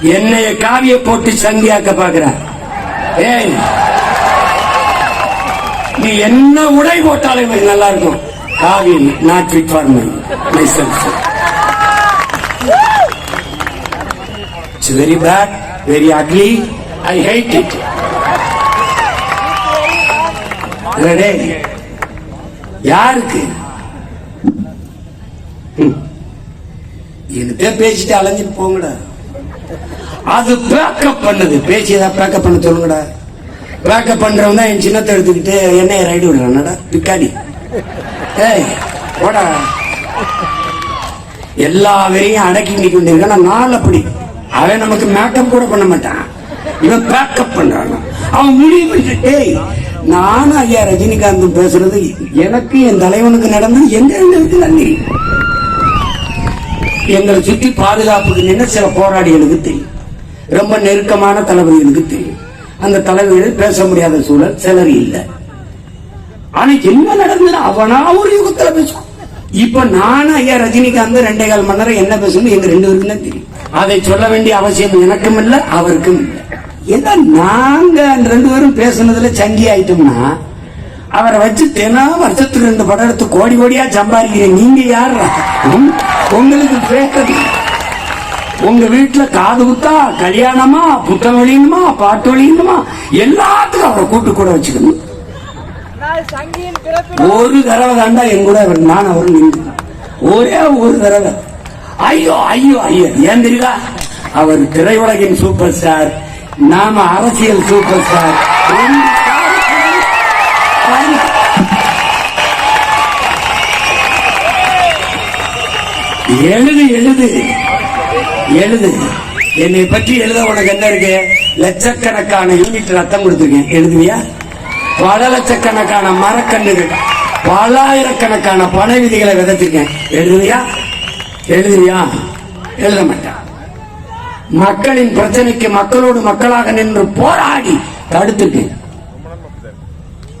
என்னைய காவிய போட்டு சந்தியாக்க பாக்குற. ஏய் நீ என்ன உடை போட்டாலும் எனக்கு நல்லா இருக்கும் காவியம் not fit for my myself it's very bad very ugly I hate it யாருக்கு? ம். என்கிட்ட பேசிட்டு அலைஞ்சிட்டு போங்கடா. அது பேக்கப் பண்ணுது. பேசி ஏதாவது பேக்கப் பண்ண சொல்லுங்கடா. பேக்கப் பண்றவன் தான் என் சின்னத்தை எடுத்துக்கிட்டு என்னைய ரைடு விடுறானடா. பிக்காடி. ஏய் போடா. எல்லா வெறியும் அடக்கி நிக்க கொண்டிருக்கான் நாள் அப்படி. அவன் நமக்கு மேக்கப் கூட பண்ண மாட்டான். இவன் பேக்கப் பண்றான். அவன் முடிவு பண்ணிட்டு, ஏய் நானும் ஐயா ரஜினிகாந்தும் பேசுறது எனக்கு என் தலைவனுக்கு நடந்தது எங்க எங்களுக்கு நன்றி எங்களை சுற்றி பாதுகாப்புக்கு நின்று சில போராளிகளுக்கு தெரியும். ரொம்ப நெருக்கமான தளபதிகளுக்கு தெரியும். அந்த தலைவர்கள் பேச முடியாத சூழல் சிலர் இல்லை. ஆனா என்ன நடந்தது அவனா ஒரு யுகத்துல பேசுவான். இப்ப நானும் ஐயா ரஜினிகாந்த் ரெண்டே கால் மணி நேரம் என்ன பேசணும் எங்க ரெண்டு பேருக்கும் தான் தெரியும். அதை சொல்ல வேண்டிய அவசியம் எனக்கும் இல்லை அவருக்கும் இல்லை. ஏன்னா நாங்க ரெண்டு பேரும் பேசுனதுல சங்கி ஆயிட்டோம்னா அவரை வச்சு தினம் வருஷத்துக்கு ரெண்டு படம் எடுத்து கோடி கோடியா சம்பாதிக்கிறீங்க நீங்க யார் உங்களுக்கு பேசுறது உங்க வீட்டுல காது குத்தா கல்யாணமா புத்தகம் வெளியணுமா பாட்டு வெளியணுமா எல்லாத்துக்கும் அவரை கூட்டு கூட வச்சுக்கணும். ஒரு தடவை தாண்டா என் கூட அவர் நான் அவரும் நின்று. ஒரே ஒரு தடவை. ஐயோ ஐயோ ஐயோ. ஏன் தெரியுதா? அவர் திரையுலகின் சூப்பர் ஸ்டார் நாம அரசியல் சூப்பர் ஸ்டார் எழுது எழுது. எழுது. என்னை பற்றி எழுத உனக்கு என்ன இருக்கு? லட்சக்கணக்கான யூனிட் ரத்தம் கொடுத்துருக்கேன். எழுதுவியா? பல லட்சக்கணக்கான மரக்கண்ணுகள் பல ஆயிரக்கணக்கான பண விதிகளை விதைச்சிருக்கேன் எழுதுவியா? எழுதுவியா? எழுத மாட்டான் மக்களின் பிரச்சனைக்கு மக்களோடு மக்களாக நின்று போராடி தடுத்துருக்கேன்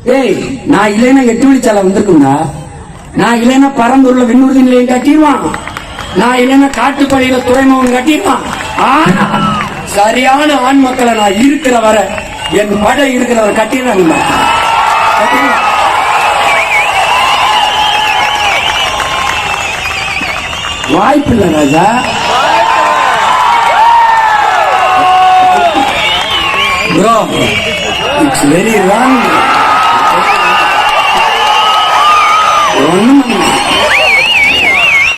ஏய் நான் இல்லைன்னா எட்டு வழிச்சாலை வந்திருக்கும்டா? நான் இல்லைன்னா பரந்தூர்ல விண்ணூர்தி நிலையம் கட்டிடுவான். நான் இல்லைன்னா காட்டுப்பள்ளியில துறைமுகம் கட்டிருப்பான் ஆனா சரியான ஆண் மக்களை நான் இருக்கிற வர என் படை இருக்கிற வரை வாய்ப்பு இல்லை ராஜா. Bro it's very wrong